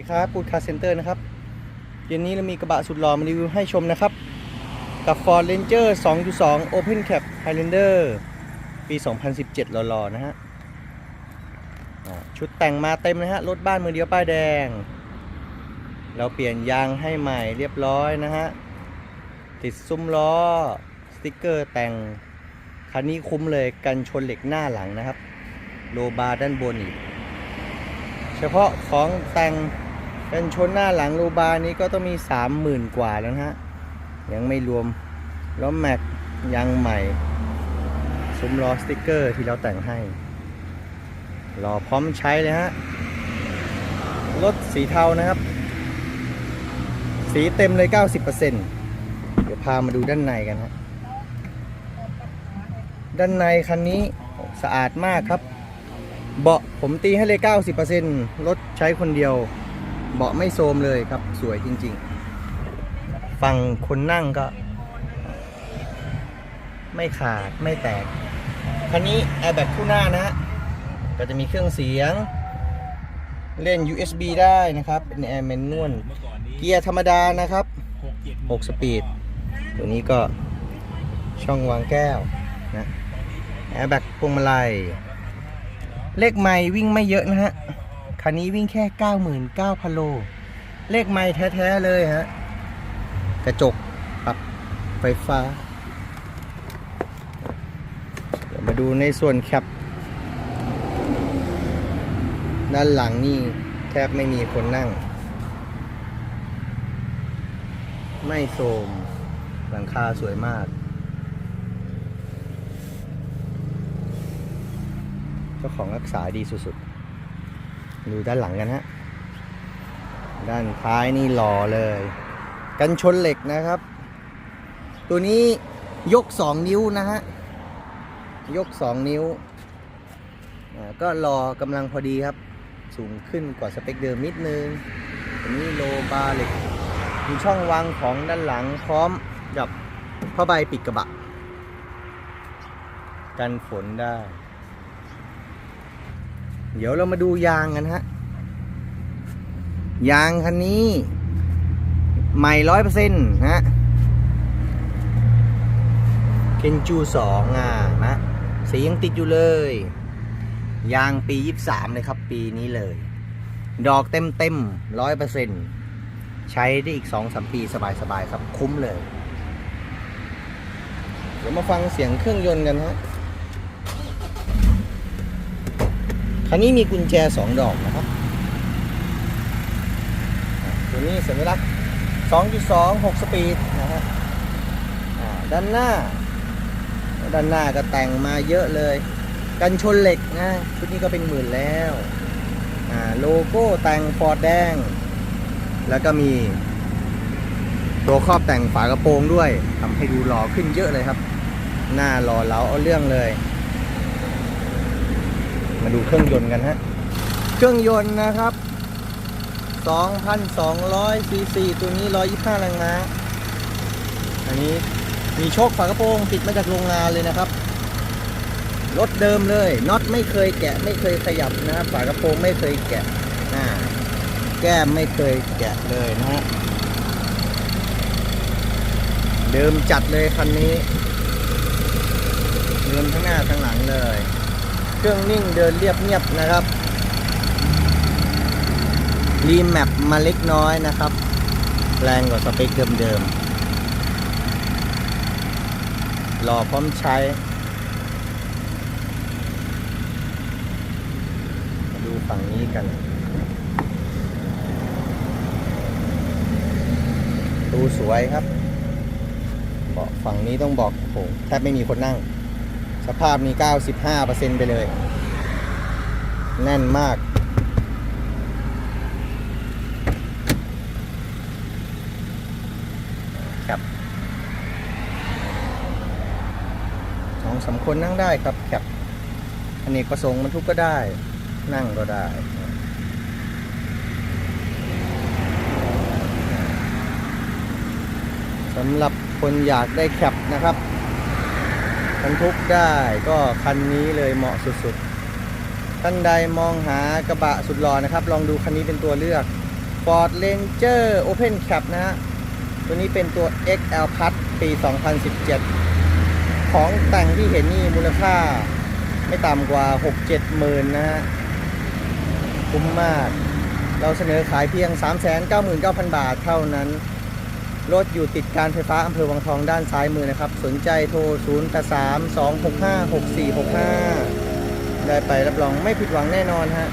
ดีครับปูดคาร์เซ็นเตอร์นะครับเย็นนี้เรามีกระบะสุดหล่อมารีวิวให้ชมนะครับ กับ Ford Ranger 2.2 Open Cap Highlander ปี 2017หล่อๆนะฮะชุดแต่งมาเต็มนะฮะรถบ้านมือเดียวป้ายแดง เราเปลี่ยนยางให้ใหม่เรียบร้อยนะฮะ ติดซุ้มล้อ สติกเกอร์แต่ง คันนี้คุ้มเลยกันชนเหล็กหน้าหลังนะครับ โลบาร์ด้านบนอีก เฉพาะของแต่ง กันชนหน้าหลังโลบาร์นี้ก็ต้องมี 30,000 กว่าแล้วฮะ ยังไม่รวมล้อแม็กยางใหม่ซุ้มล้อสติกเกอร์ที่เราแต่งให้รอพร้อมใช้เลยฮะ รถสีเทานะครับ สีเต็มเลย 90%เดี๋ยวพามาดูด้านในกันฮะ ด้านในคันนี้สะอาดมากครับ เบาะผมตีให้เลย 90%รถใช้คนเดียว เบาะไม่โทมเลยครับ สวยจริงๆ ฝั่งคนนั่งก็ ไม่ขาดไม่แตก คันนี้แอร์แบ็กคู่หน้านะฮะ ก็จะมีเครื่องเสียง เล่น USB ได้นะครับ เป็นแอร์แมนนวลเกียร์ธรรมดานะครับ 6 สปีด ตัวนี้ก็ช่องวางแก้วนะแอร์แบ็กพวงมาลัยเลขไม่วิ่งไม่เยอะนะฮะ คันนี้วิ่งแค่ 99,000 โล เลขไม่แท้ ๆ เลยฮะ กระจกปรับไฟฟ้า เดี๋ยวมาดูในส่วนแคป ด้านหลังนี่แทบไม่มีคนนั่ง ไม่โทรมหลังคาสวยมากเจ้าของรักษาดีสุดๆ ดูด้านหลังกันฮะ ด้านท้ายนี่หล่อเลย กันชนเหล็กนะครับ ตัวนี้ยก 2 นิ้วนะฮะ ยก 2 นิ้วอ่าก็รอกำลังพอดีครับ สูงขึ้นกว่าสเปคเดิมนิดนึงตัวนี้โลบาร์เหล็ก มีช่องวางของด้านหลังพร้อมกับผ้าใบปิดกระบะ กันฝนได้ เดี๋ยวเรามาดูยางกันฮะ ยางคันนี้ ใหม่ร้อยเปอร์เซ็นต์ฮะเคนจูสองอะนะสียังติดอยู่เลย ยางปียี่สามเลยครับ ปีนี้เลย ดอกเต็มเต็มร้อยเปอร์เซ็นต์ใช้ได้อีกสองสามปีสบายๆครับคุ้มเลย เดี๋ยวมาฟังเสียงเครื่องยนต์กันฮะ คันนี้มีกุญแจสองดอกนะครับตัวนี้สัญลักษณ์2.2 6สปีดนะฮะด้านหน้า ด้านหน้าก็แต่งมาเยอะเลย กันชนเหล็กนะชุดนี้ก็เป็นหมื่นแล้วโลโก้แต่งฟอร์ดแดง แล้วก็มีตัวครอบแต่งฝากระโปรงด้วยทำให้ดูหล่อขึ้นเยอะเลยครับ หน้าหล่อเหลาเอาเรื่องเลย มาดูเครื่องยนต์กันฮะ เครื่องยนต์นะครับ2,200ซีซีตัวนี้ 125แรงม้า อันนี้มีโชคฝากระโปรงติดมาจากโรงงานเลยนะครับ รถเดิมเลยน็อตไม่เคยแกะไม่เคยขยับนะครับฝากระโปรงไม่เคยแกะอ่าแก้มไม่เคยแกะเลยนะฮะเดิมจัดเลยคันนี้เดิมทั้งหน้าทั้งหลังเลย เครื่องนิ่งเดินเรียบเงียบนะครับ รีแมปมาเล็กน้อยนะครับ แรงกว่าสเปคเดิมๆรอพร้อมใช้ดูฝั่งนี้กัน ดูสวยครับ เบาะฝั่งนี้ต้องบอกโหแทบไม่มีคนนั่ง สภาพนี้ 95%ไปเลย แน่นมาก ครับสองสาคนนั่งได้ครับแคบอเนกประสงค์บรรทุกก็ได้ นั่งก็ได้สำหรับคนอยากได้แคปนะครับ บรรทุกได้ก็คันนี้เลยเหมาะสุดๆ ท่านใดมองหากระบะสุดหล่อนะครับ ลองดูคันนี้เป็นตัวเลือก Ford Ranger Open Cap นะฮะ ตัวนี้เป็นตัว XL Plus ปี 2017 ของแต่งที่เห็นนี่มูลค่าไม่ต่ำกว่า 6-7หมื่นนะฮะ คุ้มมาก เราเสนอขายเพียง 399,000 บาทเท่านั้น รถอยู่ติดการไฟฟ้าอำเภอวังทองด้านซ้ายมือนะครับ สนใจโทร 0832656465 ได้ไปรับรองไม่ผิดหวังแน่นอนฮะ